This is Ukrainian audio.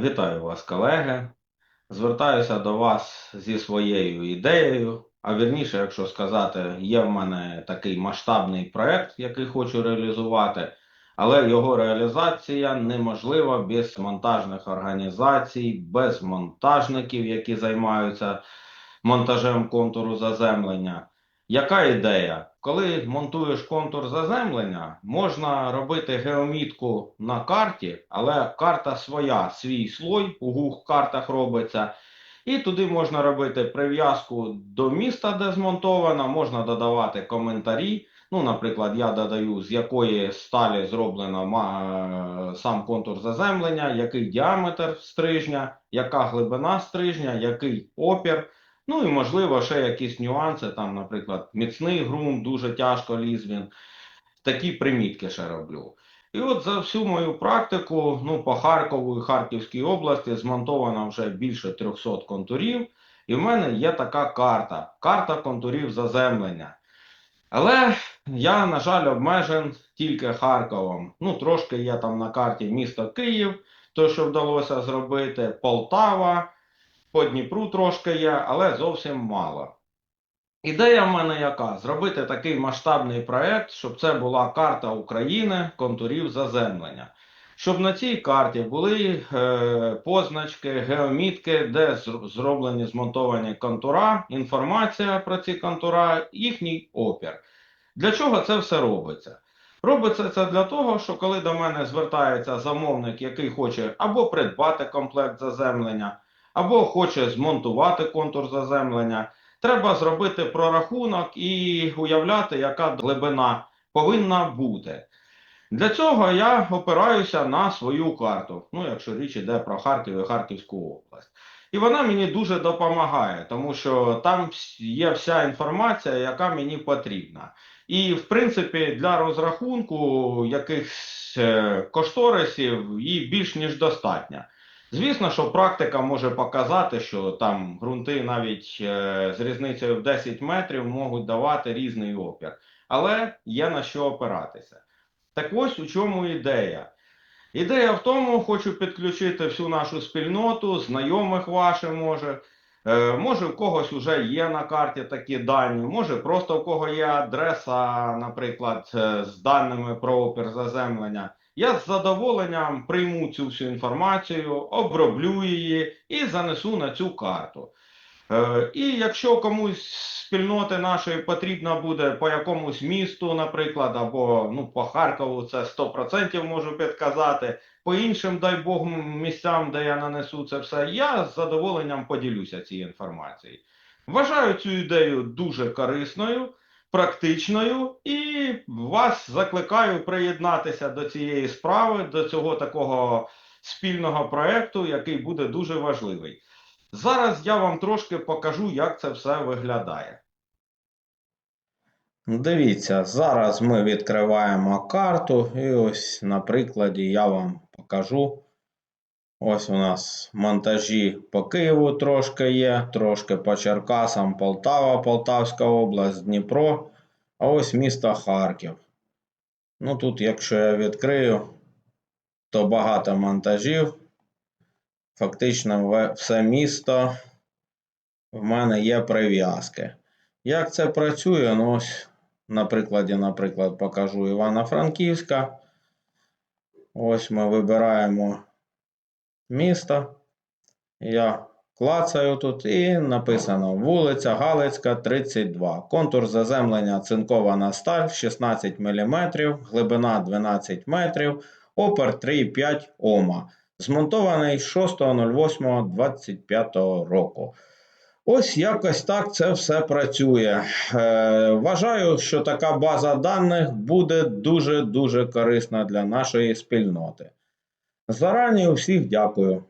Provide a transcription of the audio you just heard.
Вітаю вас, колеги. Звертаюся до вас зі своєю ідеєю. А вірніше, якщо сказати, є в мене такий масштабний проект, який хочу реалізувати, але його реалізація неможлива без монтажних організацій, без монтажників, які займаються монтажем контуру заземлення. Яка ідея? Коли монтуєш контур заземлення, можна робити геомітку на карті, але карта своя, свій слой у гух картах робиться. І туди можна робити прив'язку до міста, де змонтовано, можна додавати коментарі. Ну, наприклад, я додаю, з якої сталі зроблено сам контур заземлення, який діаметр стрижня, яка глибина стрижня, який опір. Ну і можливо ще якісь нюанси, там, наприклад, міцний ґрунт, дуже тяжко ліз він. Такі примітки ще роблю. І от за всю мою практику, ну, по Харкову і Харківській області змонтовано вже більше 300 контурів, і в мене є така карта, карта контурів заземлення. Але я, на жаль, обмежен тільки Харковом. Ну, трошки є там на карті місто Київ, то, що вдалося зробити, Полтава, по Дніпру трошки є, але зовсім мало. Ідея в мене яка? Зробити такий масштабний проект, щоб це була карта України контурів заземлення. Щоб на цій карті були е, позначки, геомітки, де зроблені змонтовані контура, інформація про ці контура, їхній опір. Для чого це все робиться? Робиться це для того, що коли до мене звертається замовник, який хоче або придбати комплект заземлення, або хоче змонтувати контур заземлення, треба зробити прорахунок і уявляти, яка глибина повинна бути. Для цього я опираюся на свою карту, ну, якщо річ йде про Харків і Харківську область. І вона мені дуже допомагає, тому що там є вся інформація, яка мені потрібна. І, в принципі, для розрахунку якихось е, кошторисів її більш ніж достатньо. Звісно, що практика може показати, що там ґрунти навіть е, з різницею в 10 метрів можуть давати різний опір, але є на що опиратися. Так ось у чому ідея. Ідея в тому, хочу підключити всю нашу спільноту, знайомих ваших може. Е, може, в когось вже є на карті такі дані, може просто в кого є адреса, наприклад, е, з даними про опір заземлення. Я з задоволенням прийму цю всю інформацію, оброблю її і занесу на цю карту. Е, І якщо комусь спільноти нашої потрібно буде по якомусь місту, наприклад, або ну, по Харкову, це 100% можу підказати, по іншим, дай Бог, місцям, де я нанесу це все, я з задоволенням поділюся цією інформацією. Вважаю цю ідею дуже корисною, практичною і вас закликаю приєднатися до цієї справи, до цього такого спільного проекту, який буде дуже важливий. Зараз я вам трошки покажу, як це все виглядає. Дивіться, зараз ми відкриваємо карту, і ось на прикладі я вам покажу. Ось у нас монтажі по Києву трошки є, трошки по Черкасам, Полтава, Полтавська область, Дніпро, а ось місто Харків. Ну тут, якщо я відкрию, то багато монтажів. Фактично все місто в мене є прив'язки. Як це працює? Ну, ось на прикладі, наприклад, покажу Івано-Франківська. Ось ми вибираємо місто. Я клацаю тут і написано вулиця Галицька, 32. Контур заземлення цинкована сталь 16 мм, глибина 12 метрів, опер 3,5 Ома. Змонтований 6.08.25 року. Ось якось так це все працює. Е, вважаю, що така база даних буде дуже-дуже корисна для нашої спільноти. Зарані усіх дякую.